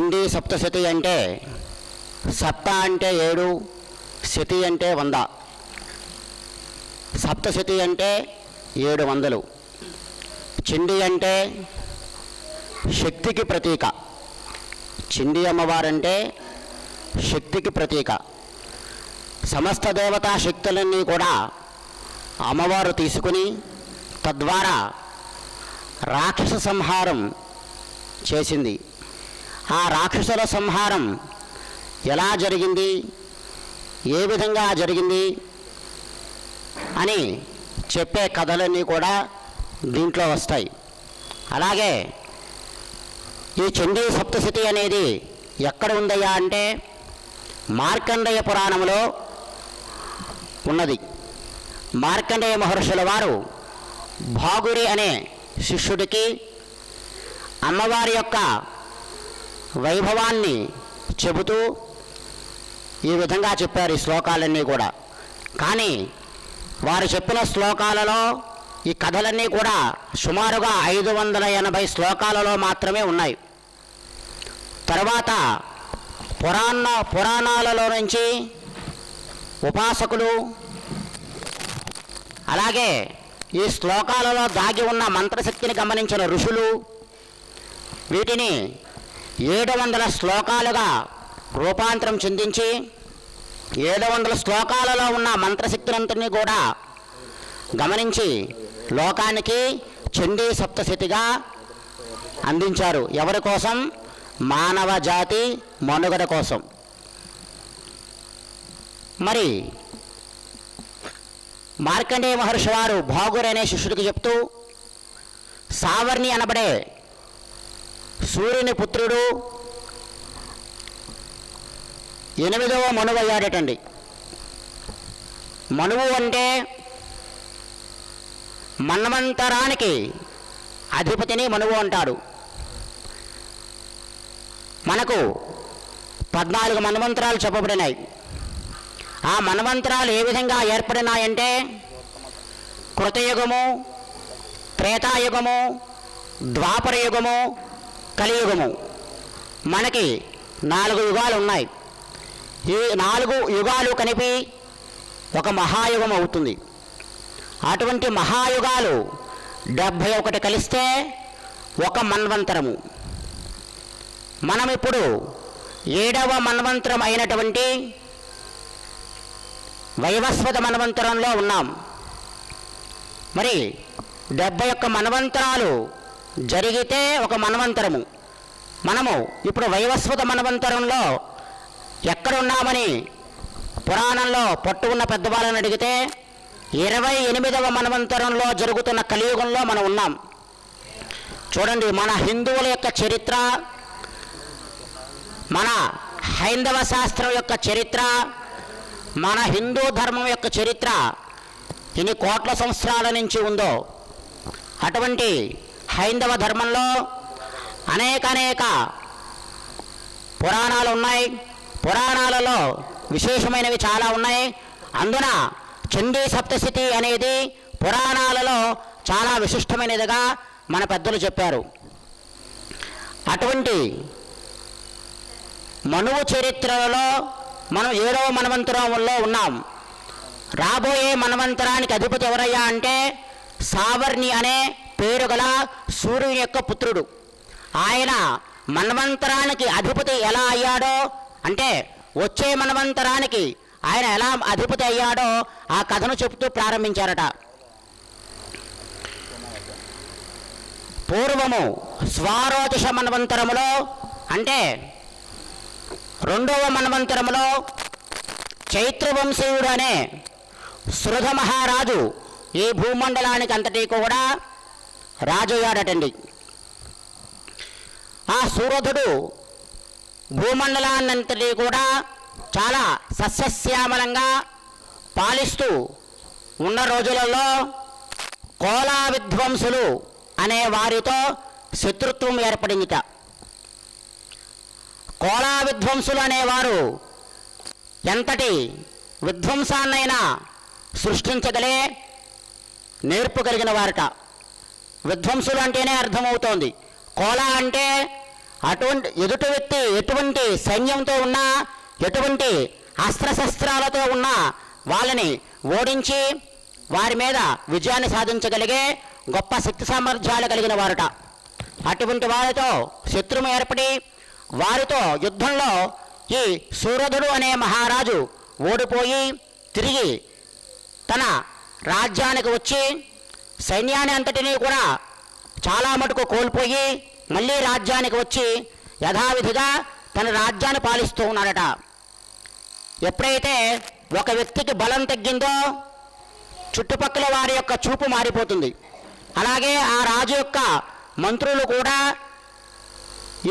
హిందీ సప్తశతి అంటే సప్త అంటే ఏడు శతి అంటే వంద. సప్తశతి అంటే ఏడు వందలు. చిండి అంటే శక్తికి ప్రతీక. చిండి అమ్మవారంటే శక్తికి ప్రతీక. సమస్త దేవతా శక్తులన్నీ కూడా అమ్మవారు తీసుకుని తద్వారా రాక్షస సంహారం చేసింది. ఆ రాక్షసుల సంహారం ఎలా జరిగింది? ఏ విధంగా జరిగింది? అని చెప్పే కథలన్నీ కూడా దీంట్లో వస్తాయి. అలాగే ఈ చండీ సప్తశతి అనేది ఎక్కడ ఉందయ్యా అంటే మార్కండేయ పురాణంలో ఉన్నది. మార్కండేయ మహర్షుల వారు భాగురి అనే శిష్యుడికి అమ్మవారి యొక్క వైభవాన్ని చెబుతూ ఈ విధంగా చెప్పారు ఈ శ్లోకాలన్నీ కూడా. కానీ వారు చెప్పిన శ్లోకాలలో ఈ కథలన్నీ కూడా సుమారుగా ఐదు వందల ఎనభై శ్లోకాలలో మాత్రమే ఉన్నాయి. తర్వాత పురాణ పురాణాలలో నుంచి ఉపాసకులు అలాగే ఈ శ్లోకాలలో దాగి ఉన్న మంత్రశక్తిని గమనించిన ఋషులు వీటిని ఏడు వందల శ్లోకాలుగా రూపాంతరం చెందించి ఏడు వందల శ్లోకాలలో ఉన్న మంత్రశక్తులంతని కూడా గమనించి లోకానికి చండీ సప్తశతిగా అందించారు. ఎవరి కోసం? మానవ జాతి మనుగడ కోసం. మరి మార్కండేయ మహర్షి వారు భాగురు అనే శిష్యుడికి చెప్తూ సావర్ణి అనబడే సూర్యుని పుత్రుడు ఎనిమిదవ మనువు అయ్యాడటండి మనువు అంటే మన్వంతరానికి అధిపతిని మనువు అంటాడు. మనకు పద్నాలుగు మన్వంతరాలు చెప్పబడినాయి. ఆ మన్వంతరాలు ఏ విధంగా ఏర్పడినాయంటే కృతయుగము త్రేతాయుగము ద్వాపర యుగము కలియుగము. మనకి నాలుగు యుగాలు ఉన్నాయి. ఈ నాలుగు యుగాలు కలిపి ఒక మహాయుగం అవుతుంది. అటువంటి మహాయుగాలు డెబ్భై ఒకటి కలిస్తే ఒక మన్వంతరము. మనం ఇప్పుడు ఏడవ మన్వంతరం అయినటువంటి వైవస్వత మన్వంతరంలో ఉన్నాం. మరి డెబ్బై ఒక్క మన్వంతరాలు జరిగితే ఒక మన్వంతరము. మనము ఇప్పుడు వైవస్వత మన్వంతరంలో ఎక్కడ ఉన్నామని పురాణంలో పట్టు ఉన్న పెద్దవాళ్ళని అడిగితే ఇరవై ఎనిమిదవ మన్వంతరంలో జరుగుతున్న కలియుగంలో మనం ఉన్నాం. చూడండి మన హిందువుల యొక్క చరిత్ర మన హైందవ శాస్త్రం యొక్క చరిత్ర మన హిందూ ధర్మం యొక్క చరిత్ర ఎన్ని కోట్ల సంవత్సరాల నుంచి ఉందో అటువంటి హైందవ ధర్మంలో అనేక అనేక పురాణాలు ఉన్నాయి. పురాణాలలో విశేషమైనవి చాలా ఉన్నాయి. అందున చండీ సప్తశతి అనేది పురాణాలలో చాలా విశిష్టమైనదిగా మన పెద్దలు చెప్పారు. అటువంటి మనువు చరిత్రలో మనం ఏడవ మన్వంతరంలో ఉన్నాం. రాబోయే మన్వంతరానికి అధిపతి ఎవరయ్యా అంటే సావర్ణి అనే పేరు గల సూర్యుని యొక్క పుత్రుడు. ఆయన మన్వంతరానికి అధిపతి ఎలా అయ్యాడో అంటే వచ్చే మన్వంతరానికి ఆయన ఎలా అధిపతి అయ్యాడో ఆ కథను చెబుతూ ప్రారంభించారట. పూర్వము స్వారోదశ మన్వంతరములో అంటే రెండవ మన్వంతరములో చైత్రవంశీయుడు అనే శృధ మహారాజు ఈ భూమండలానికి అంతటి కూడా రాజయ్యాడటండి ఆ సూరథుడు భూమండలాన్నంతటి కూడా చాలా సస్యశ్యామలంగా పాలిస్తూ ఉన్న రోజులలో కోలా విధ్వంసులు అనే వారితో శత్రుత్వం ఏర్పడిందిట. కోలా విధ్వంసులు అనేవారు ఎంతటి విధ్వంసాన్నైనా సృష్టించగలే నేర్పు కలిగిన వారట. విధ్వంసులు అంటేనే అర్థమవుతోంది. కోల అంటే అటువంటి ఎదుటి వ్యక్తి ఎటువంటి సైన్యంతో ఉన్నా ఎటువంటి అస్త్రశస్త్రాలతో ఉన్నా వాళ్ళని ఓడించి వారి మీద విజయాన్ని సాధించగలిగే గొప్ప శక్తి సామర్థ్యాలు కలిగిన వారట. అటువంటి వారితో శత్రువు ఏర్పడి వారితో యుద్ధంలో ఈ సూరధుడు అనే మహారాజు ఓడిపోయి తిరిగి తన రాజ్యానికి వచ్చి సైన్యాన్ని అంతటినీ కూడా చాలా మటుకు కోల్పోయి మళ్ళీ రాజ్యానికి వచ్చి యథావిధిగా తన రాజ్యాన్ని పాలిస్తూ ఉన్నాడట. ఎప్పుడైతే ఒక వ్యక్తికి బలం తగ్గిందో చుట్టుపక్కల వారి యొక్క చూపు మారిపోతుంది. అలాగే ఆ రాజు యొక్క మంత్రులు కూడా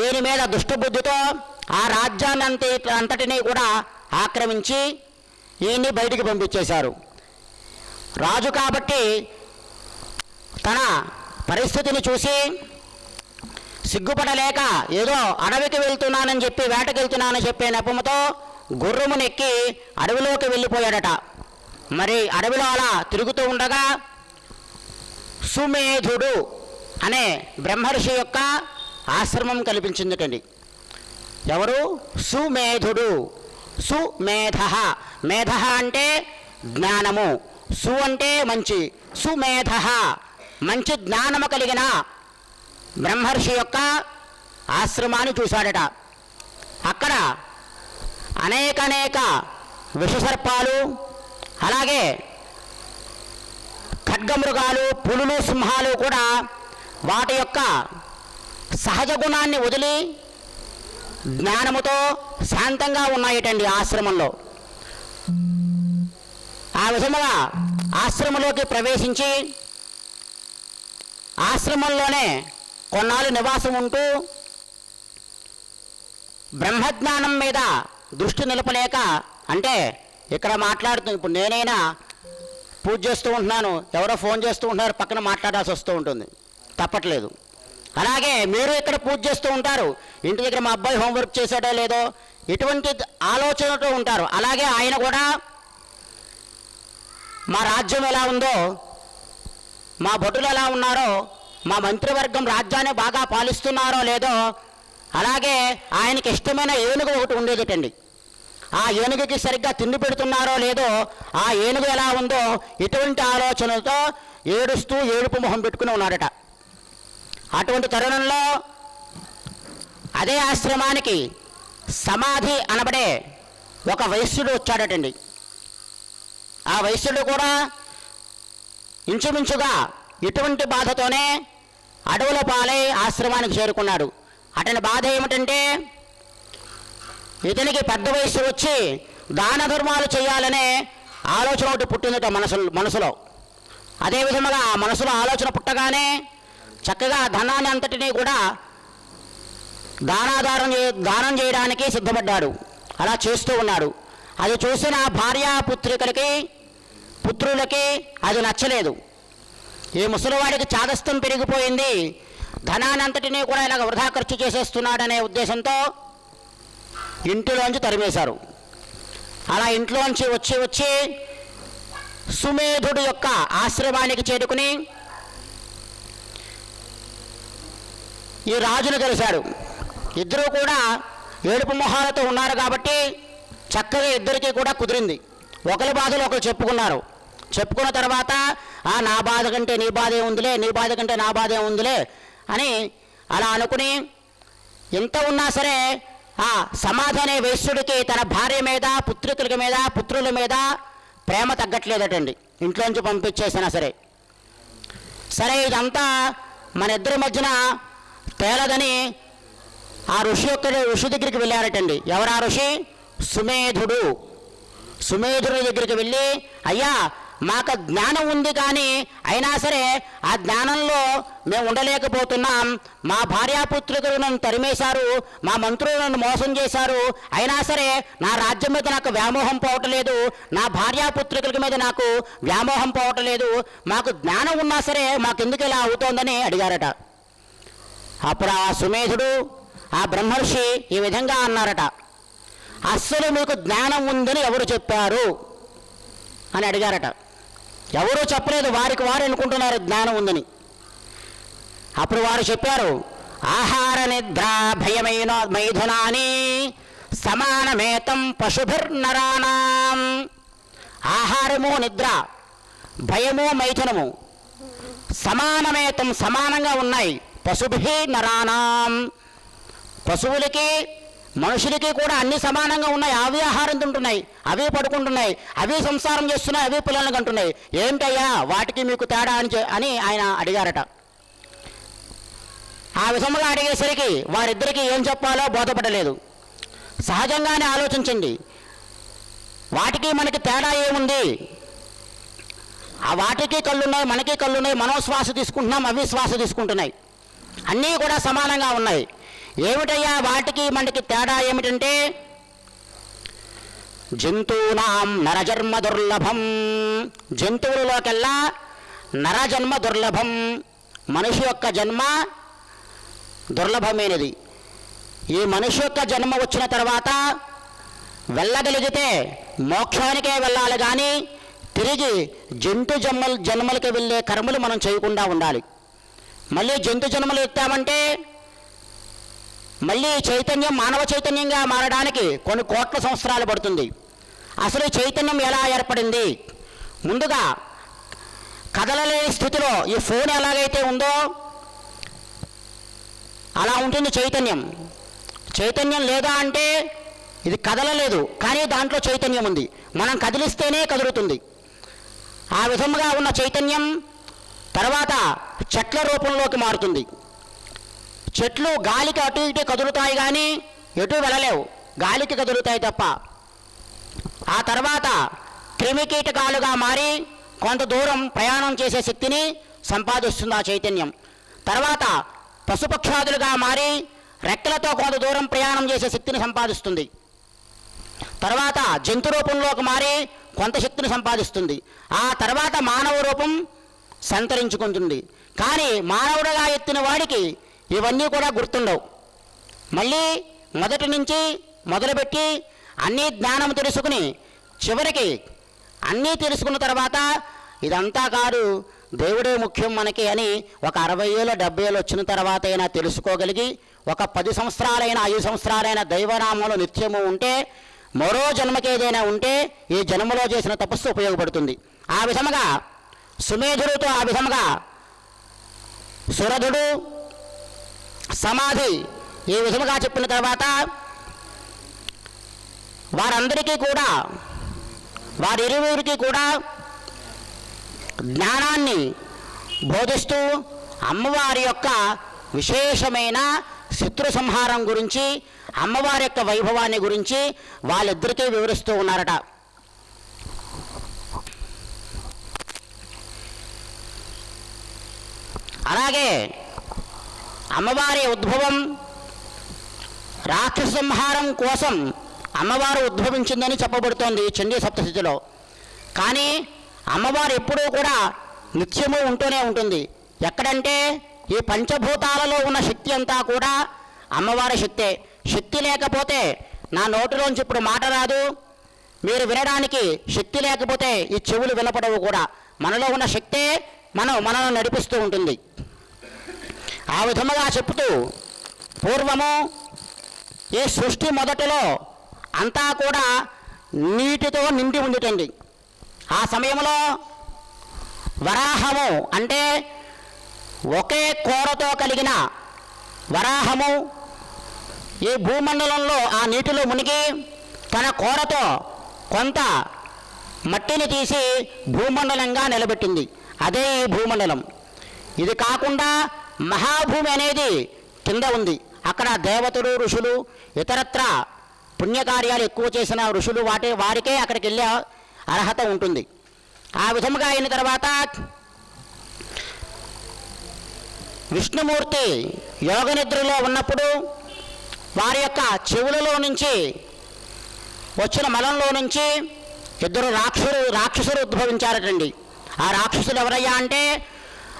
ఈయన మీద దుష్టబుద్ధితో ఆ రాజ్యాన్ని అంత అంతటినీ కూడా ఆక్రమించి ఈయన్ని బయటికి పంపించేశారు. రాజు కాబట్టి తన పరిస్థితిని చూసి సిగ్గుపడలేక ఏదో అడవికి వెళ్తున్నానని చెప్పి వేటకెళ్తున్నానని చెప్పే నెపముతో గుర్రమునెక్కి అడవిలోకి వెళ్ళిపోయాడట. మరి అడవిలో అలా తిరుగుతూ ఉండగా సుమేధుడు అనే బ్రహ్మర్షి యొక్క ఆశ్రమం కల్పించిందిటండి. ఎవరు? సుమేధుడు. సుమేధ. మేధ అంటే జ్ఞానము. సు అంటే మంచి. సుమేధ. మంచి జ్ఞానము కలిగిన బ్రహ్మర్షి యొక్క ఆశ్రమాన్ని చూశాడట. అక్కడ అనేకనేక విషసర్పాలు అలాగే ఖడ్గమృగాలు పులులు సింహాలు కూడా వాటి యొక్క సహజ గుణాన్ని వదిలి జ్ఞానముతో శాంతంగా ఉన్నాయటండి ఆశ్రమంలో. ఆ విధముగా ఆశ్రమంలోకి ప్రవేశించి ఆశ్రమంలోనే కొన్నాళ్ళు నివాసం ఉంటూ బ్రహ్మజ్ఞానం మీద దృష్టి నిలపలేక అంటే ఇక్కడ మాట్లాడుతూ ఇప్పుడు నేనైనా పూజ చేస్తూ ఉంటున్నాను ఎవరో ఫోన్ చేస్తూ ఉంటున్నారు పక్కన మాట్లాడాల్సి వస్తూ ఉంటుంది. తప్పట్లేదు. అలాగే మీరు ఇక్కడ పూజ చేస్తూ ఉంటారు. ఇంటి దగ్గర మా అబ్బాయి హోంవర్క్ చేశాడో లేదో ఇటువంటి ఆలోచనతో ఉంటారు. అలాగే ఆయన కూడా మా రాజ్యం ఎలా ఉందో మా భటులు ఎలా ఉన్నారో మా మంత్రివర్గం రాజ్యాన్ని బాగా పాలిస్తున్నారో లేదో అలాగే ఆయనకి ఇష్టమైన ఏనుగు ఒకటి ఉండేదిటండి. ఆ ఏనుగుకి సరిగ్గా తిండి పెడుతున్నారో లేదో ఆ ఏనుగు ఎలా ఉందో ఇటువంటి ఆలోచనలతో ఏడుస్తూ ఏడుపు మొహం పెట్టుకుని ఉన్నాడట. అటువంటి తరుణంలో అదే ఆశ్రమానికి సమాధి అనబడే ఒక వైశ్యుడు వచ్చాడటండి. ఆ వైశ్యుడు కూడా ఇంచుమించుగా ఇటువంటి బాధతోనే అడవుల పాలై ఆశ్రమానికి చేరుకున్నాడు. అతని బాధ ఏమిటంటే ఇతనికి పెద్ద వయసు వచ్చి దాన ధర్మాలు చేయాలనే ఆలోచన ఒకటి పుట్టిందట మనసు మనసులో. అదే విధముగా ఆ మనసులో ఆలోచన పుట్టగానే చక్కగా ధనాన్ని అంతటినీ కూడా దానాధారం చే దానం చేయడానికి సిద్ధపడ్డాడు. అలా చేస్తూ ఉన్నాడు. అది చూసిన భార్యా పుత్రికలకి పుత్రులకి అది నచ్చలేదు. ఈ ముసలివాడికి చాదస్తం పెరిగిపోయింది. ధనానంతటినీ కూడా ఇలాగ వృధా ఖర్చు చేసేస్తున్నాడనే ఉద్దేశంతో ఇంటిలోంచి తరిమేశారు. అలా ఇంట్లోంచి వచ్చి వచ్చి సుమేధుడు యొక్క ఆశ్రమానికి చేరుకుని ఈ రాజును కలిశాడు. ఇద్దరూ కూడా ఏడుపు మొహాలతో ఉన్నారు కాబట్టి చక్కగా ఇద్దరికీ కూడా కుదిరింది. ఒకరి బాధలు ఒకరు చెప్పుకున్నారు. చెప్పుకున్న తర్వాత ఆ నా బాధ కంటే నీ బాధే ఉందిలే నీ బాధ కంటే నా బాధే ఉందిలే అని అలా అనుకుని ఎంత ఉన్నా సరే ఆ సమాధానే అనే వైశ్యుడికి తన భార్య మీద పుత్రికల మీద పుత్రుల మీద ప్రేమ తగ్గట్లేదటండి. ఇంట్లోంచి పంపించేసినా సరే. సరే ఇదంతా మన ఇద్దరి మధ్యన తేలదని ఆ ఋషి యొక్క ఋషి దగ్గరికి వెళ్ళారటండి. ఎవరా ఋషి? సుమేధుడు. సుమేధుడి దగ్గరికి వెళ్ళి అయ్యా మాకు జ్ఞానం ఉంది కానీ అయినా సరే ఆ జ్ఞానంలో మేము ఉండలేకపోతున్నాం. మా భార్యాపుత్రికలు నన్ను తరిమేశారు. మా మంత్రులు నన్ను మోసం చేశారు. అయినా సరే నా రాజ్యం మీద నాకు వ్యామోహం పోవటలేదు. నా భార్యాపుత్రికల మీద నాకు వ్యామోహం పోవటలేదు. మాకు జ్ఞానం ఉన్నా సరే మాకెందుకు ఇలా అవుతోందని అడిగారట. అప్పుడు ఆ సుమేధుడు ఆ బ్రహ్మర్షి ఈ విధంగా అన్నారట. అస్సలు మీకు జ్ఞానం ఉందని ఎవరు చెప్పారు? అని అడిగారట. ఎవరూ చెప్పలేదు వారికి వారు అనుకుంటున్నారు జ్ఞానం ఉందని. అప్పుడు వారు చెప్పారు ఆహార నిద్ర భయమైన మైథునాని సమానమేతం పశుభిర్నరాణం. ఆహారము నిద్ర భయము మైథునము. సమానమేతం సమానంగా ఉన్నాయి పశుభి నరాణం పశువులకి మనుషులకి కూడా అన్ని సమానంగా ఉన్నాయి. అవి ఆహారం తింటున్నాయి అవి పడుకుంటున్నాయి అవి సంసారం చేస్తున్నాయి అవి పిల్లల్ని కంటున్నాయి. ఏంటయ్యా వాటికి మీకు తేడా అని అని ఆయన అడిగారట. ఆ విధముగా అడిగేసరికి వారిద్దరికీ ఏం చెప్పాలో బోధపడలేదు. సహజంగానే ఆలోచించండి. వాటికి మనకి తేడా ఏముంది? ఆ వాటికి కళ్ళున్నాయి మనకి కళ్ళున్నాయి. మనం శ్వాస తీసుకుంటున్నాం అవి శ్వాస తీసుకుంటున్నాయి. అన్నీ కూడా సమానంగా ఉన్నాయి. ఏమిటయ్యా వాటికి మనకి తేడా ఏమిటంటే? జంతువునాం నరజన్మ దుర్లభం. జంతువులలోకెల్లా నరజన్మ దుర్లభం. మనిషి యొక్క జన్మ దుర్లభమైనది. ఈ మనిషి యొక్క జన్మ వచ్చిన తర్వాత వెళ్ళగలిగితే మోక్షానికే వెళ్ళాలి కానీ తిరిగి జంతు జన్మలు జన్మలకి వెళ్ళే కర్మలు మనం చేయకుండా ఉండాలి. మళ్ళీ జంతు జన్మలు ఎత్తామంటే మళ్ళీ చైతన్యం మానవ చైతన్యంగా మారడానికి కొన్ని కోట్ల సంవత్సరాలు పడుతుంది. అసలు చైతన్యం ఎలా ఏర్పడింది? ముందుగా కదలలేని స్థితిలో ఈ ఫోన్ ఎలాగైతే ఉందో అలా ఉంటుంది చైతన్యం. చైతన్యం లేదా అంటే ఇది కదలలేదు కానీ దాంట్లో చైతన్యం ఉంది. మనం కదిలిస్తేనే కదులుతుంది. ఆ విధముగా ఉన్న చైతన్యం తర్వాత చెట్ల రూపంలోకి మారుతుంది. చెట్లు గాలికి అటు ఇటు కదులుతాయి కానీ ఎటు వెళ్ళలేవు. గాలికి కదులుతాయి తప్ప. ఆ తర్వాత క్రిమికీటకాలుగా మారి కొంత దూరం ప్రయాణం చేసే శక్తిని సంపాదిస్తుంది ఆ చైతన్యం. తర్వాత పశుపక్షాదులుగా మారి రెక్కలతో కొంత దూరం ప్రయాణం చేసే శక్తిని సంపాదిస్తుంది. తర్వాత జంతు రూపంలోకి మారి కొంత శక్తిని సంపాదిస్తుంది. ఆ తర్వాత మానవ రూపం సంతరించుకుంటుంది. కానీ మానవుడిగా ఎత్తిన వాడికి ఇవన్నీ కూడా గుర్తుండవు. మళ్ళీ మొదటి నుంచి మొదలుపెట్టి అన్నీ జ్ఞానం తెలుసుకుని చివరికి అన్నీ తెలుసుకున్న తర్వాత ఇదంతా కాదు దేవుడే ముఖ్యం మనకి అని ఒక అరవై ఏళ్ళు డెబ్బై ఏళ్ళు వచ్చిన తర్వాత అయినా తెలుసుకోగలిగి ఒక పది సంవత్సరాలైన ఐదు సంవత్సరాలైన దైవనామంలో నిత్యము ఉంటే మరో జన్మకి ఏదైనా ఉంటే ఈ జన్మలో చేసిన తపస్సు ఉపయోగపడుతుంది. ఆ విధముగా సుమేధుడితో ఆ విధముగా సురధుడు సమాధి. ఈ విధముగా చెప్పిన తర్వాత వారందరికీ కూడా వారిరువురికి కూడా జ్ఞానాన్ని బోధిస్తూ అమ్మవారి యొక్క విశేషమైన శత్రు సంహారం గురించి అమ్మవారి యొక్క వైభవాన్ని గురించి వాళ్ళిద్దరికీ వివరిస్తూ ఉన్నారట. అలాగే అమ్మవారి ఉద్భవం రాక్షస సంహారం కోసం అమ్మవారు ఉద్భవించిందని చెప్పబడుతోంది చండీ సప్తశతిలో. కానీ అమ్మవారు ఎప్పుడూ కూడా నిత్యము ఉంటూనే ఉంటుంది. ఎక్కడంటే ఈ పంచభూతాలలో ఉన్న శక్తి అంతా కూడా అమ్మవారి శక్తే. శక్తి లేకపోతే నా నోటిలోంచి ఇప్పుడు మాట రాదు. మీరు వినడానికి శక్తి లేకపోతే ఈ చెవులు వినపడవు కూడా. మనలో ఉన్న శక్తే మనం మనల్ని నడిపిస్తూ ఉంటుంది. ఆ విధముగా చెప్తూ పూర్వము ఈ సృష్టి మొదటిలో అంతా కూడా నీటితో నిండి ఉండిటండి ఆ సమయంలో వరాహము అంటే ఒకే కూరతో కలిగిన వరాహము ఈ భూమండలంలో ఆ నీటిలో మునిగి తన కూరతో కొంత మట్టిని తీసి భూమండలంగా నిలబెట్టింది. అదే ఈ భూమండలం. ఇది కాకుండా మహాభూమి అనేది కింద ఉంది. అక్కడ దేవతలు ఋషులు ఇతరత్ర పుణ్యకార్యాలు ఎక్కువ చేసిన ఋషులు వాటి వారికే అక్కడికి వెళ్ళే అర్హత ఉంటుంది. ఆ విధముగా అయిన తర్వాత విష్ణుమూర్తి యోగ నిద్రలో ఉన్నప్పుడు వారి యొక్క చెవులలో నుంచి వచ్చిన మలంలో నుంచి ఇద్దరు రాక్షసులు రాక్షసులు ఉద్భవించారటండి. ఆ రాక్షసులు ఎవరయ్యా అంటే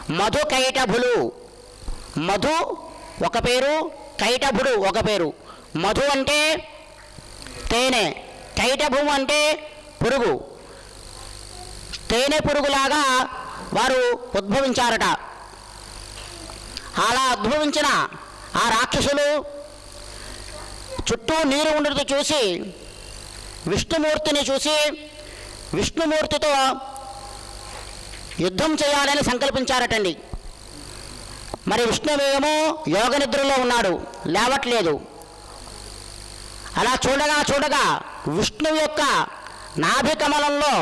మధుకైటభులు. మధు ఒక పేరు కైటభుడు ఒక పేరు. మధు అంటే తేనె కైటభుము అంటే పురుగు. తేనె పురుగులాగా వారు ఉద్భవించారట. అలా ఉద్భవించిన ఆ రాక్షసులు చుట్టూ నీరు ఉండదు చూసి విష్ణుమూర్తిని చూసి విష్ణుమూర్తితో యుద్ధం చేయాలని సంకల్పించారటండి. మరి విష్ణువేమో యోగ నిద్రలో ఉన్నాడు లేవట్లేదు. అలా చూడగా చూడగా విష్ణువు యొక్క నాభికమలంలో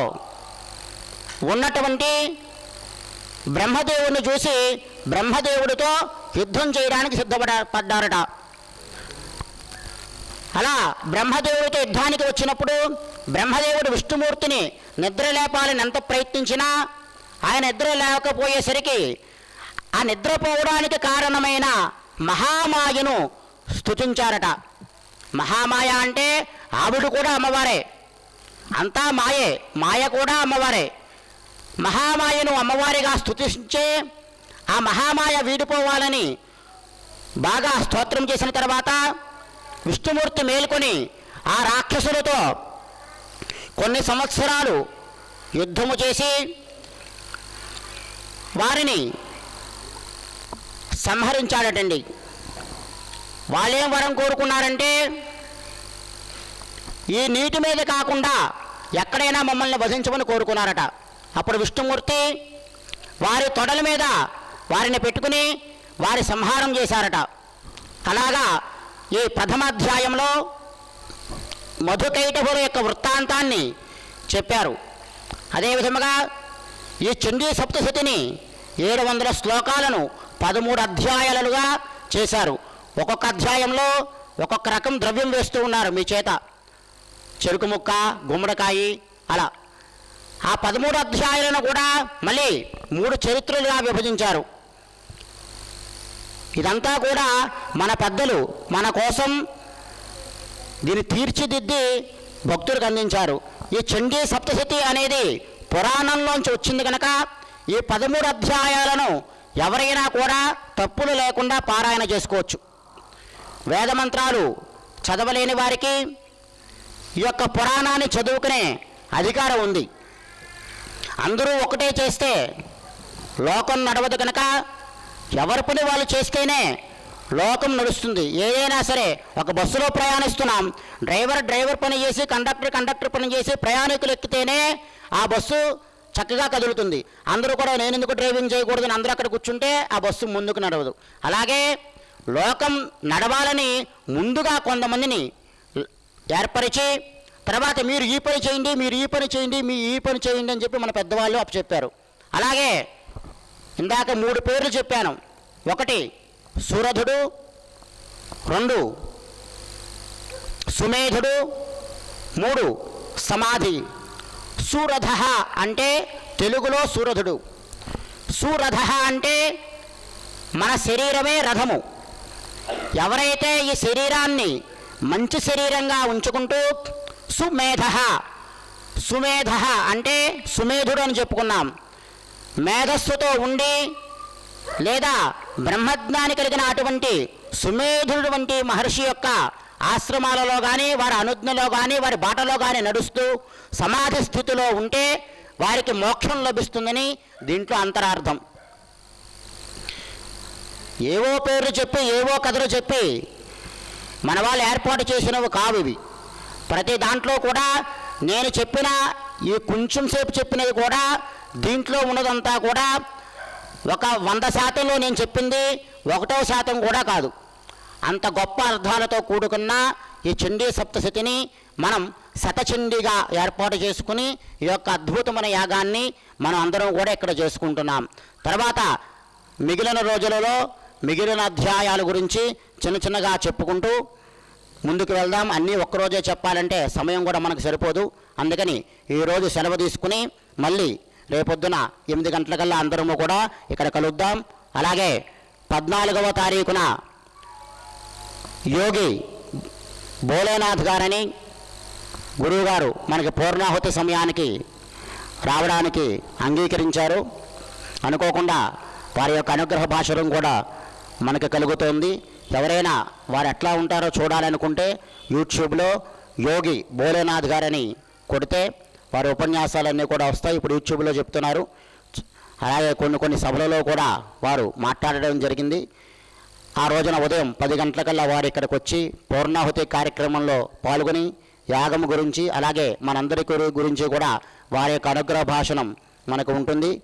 ఉన్నటువంటి బ్రహ్మదేవుని చూసి బ్రహ్మదేవుడితో యుద్ధం చేయడానికి సిద్ధపడ పడ్డారట. అలా బ్రహ్మదేవుడితో యుద్ధానికి వచ్చినప్పుడు బ్రహ్మదేవుడు విష్ణుమూర్తిని నిద్ర లేపాలని ఎంత ప్రయత్నించినా ఆయన నిద్ర లేకపోయేసరికి ఆ నిద్రపోవడానికి కారణమైన మహామాయను స్థుతించారట మహామాయ అంటే ఆవిడ కూడా అమ్మవారే. అంతా మాయే మాయ కూడా అమ్మవారే. మహామాయను అమ్మవారిగా స్థుతించే ఆ మహామాయ వీడిపోవాలని బాగా స్తోత్రం చేసిన తర్వాత విష్ణుమూర్తి మేల్కొని ఆ రాక్షసులతో కొన్ని సంవత్సరాలు యుద్ధము చేసి వారిని సంహరించాడటండి. వాళ్ళేం వరం కోరుకున్నారంటే ఈ నీటి మీద కాకుండా ఎక్కడైనా మమ్మల్ని వధించమని కోరుకున్నారట. అప్పుడు విష్ణుమూర్తి వారి తొడల మీద వారిని పెట్టుకుని వారి సంహారం చేశారట. అలాగా ఈ ప్రథమాధ్యాయంలో మధుకైటభుల యొక్క వృత్తాంతాన్ని చెప్పారు. అదేవిధముగా ఈ చండీ సప్తశతిని ఏడు వందల శ్లోకాలను పదమూడు అధ్యాయాలుగా చేశారు. ఒక్కొక్క అధ్యాయంలో ఒక్కొక్క రకం ద్రవ్యం వేస్తూ ఉన్నారు మీ చేత. చెరుకు ముక్క గుమ్మడికాయ అలా. ఆ పదమూడు అధ్యాయాలను కూడా మళ్ళీ మూడు చరిత్రలుగా విభజించారు. ఇదంతా కూడా మన పెద్దలు మన కోసం దీన్ని తీర్చిదిద్ది భక్తులకు అందించారు. ఈ చండీ సప్తశతి అనేది పురాణంలోంచి వచ్చింది కనుక ఈ పదమూడు అధ్యాయాలను ఎవరైనా కూడా తప్పులు లేకుండా పారాయణ చేసుకోవచ్చు. వేదమంత్రాలు చదవలేని వారికి ఈ యొక్క పురాణాన్ని చదువుకునే అధికారం ఉంది. అందరూ ఒకటే చేస్తే లోకం నడవదు కనుక ఎవరి పని వాళ్ళు చేస్తేనే లోకం నడుస్తుంది. ఏదైనా సరే ఒక బస్సులో ప్రయాణిస్తున్నాం. డ్రైవర్ డ్రైవర్ పని చేసి కండక్టర్ కండక్టర్ పని చేసి ప్రయాణికులు ఎక్కితేనే ఆ బస్సు చక్కగా కదులుతుంది. అందరూ కూడా నేను ఎందుకు డ్రైవింగ్ చేయకూడదని అందరూ అక్కడ కూర్చుంటే ఆ బస్సు ముందుకు నడవదు. అలాగే లోకం నడవాలని ముందుగా కొంతమందిని ఏర్పరిచి తర్వాత మీరు ఈ పని చేయండి మీరు ఈ పని చేయండి మీ ఈ పని చేయండి అని చెప్పి మన పెద్దవాళ్ళు అప్పు చెప్పారు. అలాగే ఇందాక మూడు పేర్లు చెప్పాను. ఒకటి సురధుడు రెండు సుమేధుడు మూడు సమాధి. సూరథ అంటే తెలుగులో సూరధుడు. సూరథ అంటే మన శరీరమే రథము. ఎవరైతే ఈ శరీరాన్ని మంచి శరీరంగా ఉంచుకుంటూ సుమేధ సుమేధ అంటే సుమేధుడు అని చెప్పుకున్నాం. మేధస్సుతో ఉండి లేదా బ్రహ్మజ్ఞాని కలిగిన అటువంటి సుమేధుడు వంటి మహర్షి యొక్క ఆశ్రమాలలో కానీ వారి అనుజ్ఞలో కానీ వారి బాటలో కానీ నడుస్తూ సమాధి స్థితిలో ఉంటే వారికి మోక్షం లభిస్తుందని దీంట్లో అంతరార్థం. ఏవో పేర్లు చెప్పి ఏవో కథలు చెప్పి మన వాళ్ళు ఏర్పాటు చేసినవి కావు ఇవి. ప్రతి దాంట్లో కూడా నేను చెప్పిన ఈ కొంచెం సేపు చెప్పినది కూడా దీంట్లో ఉన్నదంతా కూడా ఒక వంద శాతంలో నేను చెప్పింది ఒకటో శాతం కూడా కాదు. అంత గొప్ప అర్థాలతో కూడుకున్న ఈ చండీ సప్తశతిని మనం శతచండీగా ఏర్పాటు చేసుకుని ఈ యొక్క అద్భుతమైన యాగాన్ని మనం అందరం కూడా ఇక్కడ చేసుకుంటున్నాం. తర్వాత మిగిలిన రోజులలో మిగిలిన అధ్యాయాల గురించి చిన్న చిన్నగా చెప్పుకుంటూ ముందుకు వెళ్దాం. అన్నీ ఒక్కరోజే చెప్పాలంటే సమయం కూడా మనకు సరిపోదు. అందుకని ఈరోజు సెలవు తీసుకుని మళ్ళీ రేపొద్దున ఎనిమిది గంటలకల్లా అందరము కూడా ఇక్కడ కలుద్దాం. అలాగే పద్నాలుగవ తారీఖున యోగి భోలేనాథ్ గారని గురువుగారు మనకి పూర్ణాహుతి సమయానికి రావడానికి అంగీకరించారు. అనుకోకుండా వారి యొక్క అనుగ్రహ భాషరం కూడా మనకు కలుగుతోంది. ఎవరైనా వారు ఎట్లా ఉంటారో చూడాలనుకుంటే యూట్యూబ్లో యోగి భోలేనాథ్ గారని కొడితే వారి ఉపన్యాసాలన్నీ కూడా వస్తాయి. ఇప్పుడు యూట్యూబ్లో చెప్తున్నారు. అలాగే కొన్ని కొన్ని సభలలో కూడా వారు మాట్లాడడం జరిగింది. ఆ రోజున ఉదయం పది గంటలకల్లా వారు ఇక్కడికి వచ్చి పూర్ణాహుతి కార్యక్రమంలో పాల్గొని యాగము గురించి అలాగే మనందరి గురించి కూడా వారి యొక్క అనుగ్రహ భాషణం మనకు ఉంటుంది.